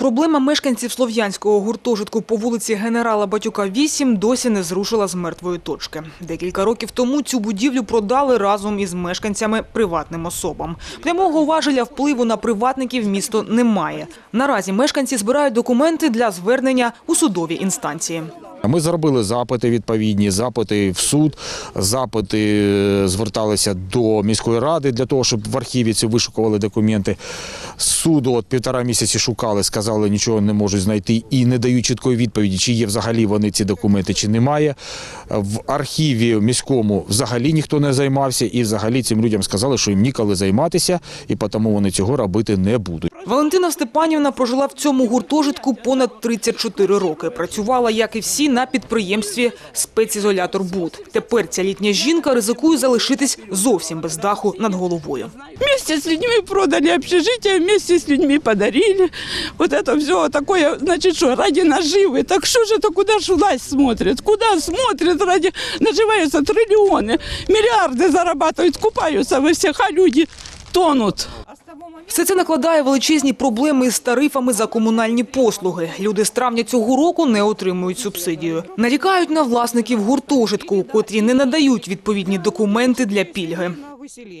Проблема мешканців слов'янського гуртожитку по вулиці генерала Батюка 8 досі не зрушила з мертвої точки. Декілька років тому цю будівлю продали разом із мешканцями приватним особам. Прямого важеля впливу на приватників місто немає. Наразі мешканці збирають документи для звернення у судові інстанції. Ми зробили запити відповідні, запити в суд, запити е, зверталися до міської ради для того, щоб в архіві ці вишукували документи. Суду от півтора місяці шукали, сказали, нічого не можуть знайти і не дають чіткої відповіді, чи є взагалі вони ці документи, чи немає. В архіві міському взагалі ніхто не займався, і взагалі цим людям сказали, що їм ніколи займатися, і тому вони цього робити не будуть. Валентина Степанівна прожила в цьому гуртожитку понад 34 роки. Працювала, як і всі, на підприємстві «Спецізолятор Буд». Тепер ця літня жінка ризикує залишитись зовсім без даху над головою. Вместе с людьми продали общежитие, вместе с людьми подарили. Вот это все такое, значит, что, ради наживы. Так что же это, куда ж власть смотрит? Куда смотрит ради... Наживаются триллионы, миллиарды зарабатывают, купаются во всех, а люди тонут. Все це накладає величезні проблеми з тарифами за комунальні послуги. Люди з травня цього року не отримують субсидію. Нарікають на власників гуртожитку, котрі не надають відповідні документи для пільги.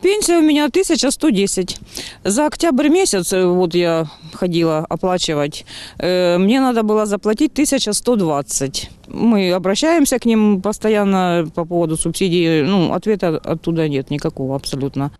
Пенсия у меня 1110. За октябрь месяц, э, вот я ходила оплачивать, э, мне надо было заплатить 1120. Мы обращаемся к ним постоянно по поводу субсидий. Ну, ответа оттуда нет никакого абсолютно.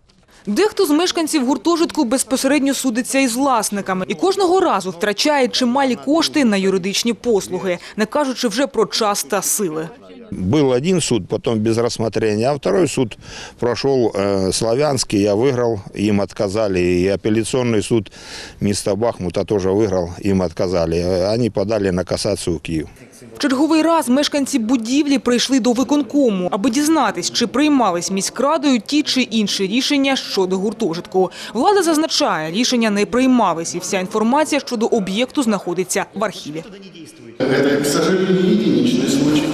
Дехто з мешканців гуртожитку безпосередньо судиться із власниками і кожного разу втрачає чималі кошти на юридичні послуги, не кажучи вже про час та сили. Был один суд, потом без рассмотрения, а второй суд прошел э, славянский, я выиграл, им отказали. И апелляционный суд места Бахмута тоже выиграл, им отказали. Э, Они подали на кассацию в Киев. В черговий раз мешканці будівлі прийшли до виконкому, аби дізнатись, чи приймались міськрадою ті чи інші рішення щодо гуртожитку. Влада зазначає, рішення не приймались, і вся інформація щодо об'єкту знаходиться в архіві. Это, к сожалению, не единичный случай.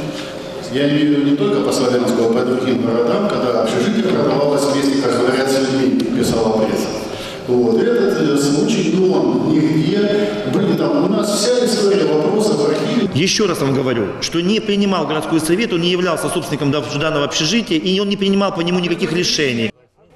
Я имею в виду не только по Славянску, а по другим городам, когда общежитие продавалось вместе, как говорят, с людьми, писала пресса. Вот. Этот э, случай, ну, он нигде. Были там у нас вся история вопросов в архиве. Еще раз вам говорю, что не принимал городской совет, он не являлся собственником данного общежития, и он не принимал по нему никаких решений.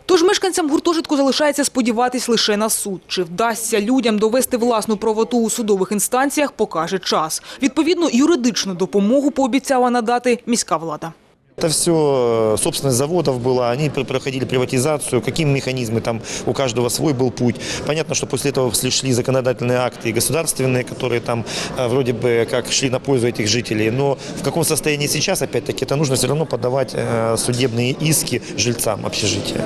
Тож мешканцям гуртожитку залишається сподіватись лише на суд. Чи вдасться людям довести власну правоту у судових інстанціях, покаже час. Відповідно, юридичну допомогу пообіцяла надати міська влада. Это все собственность заводов была, они пр- проходили приватизацию, какие механизмы там, у каждого свой был путь. Понятно, что после этого шли законодательные акты и государственные, которые там э, вроде бы как шли на пользу этих жителей, но в каком состоянии сейчас, опять-таки, это нужно все равно подавать э, судебные иски жильцам общежития.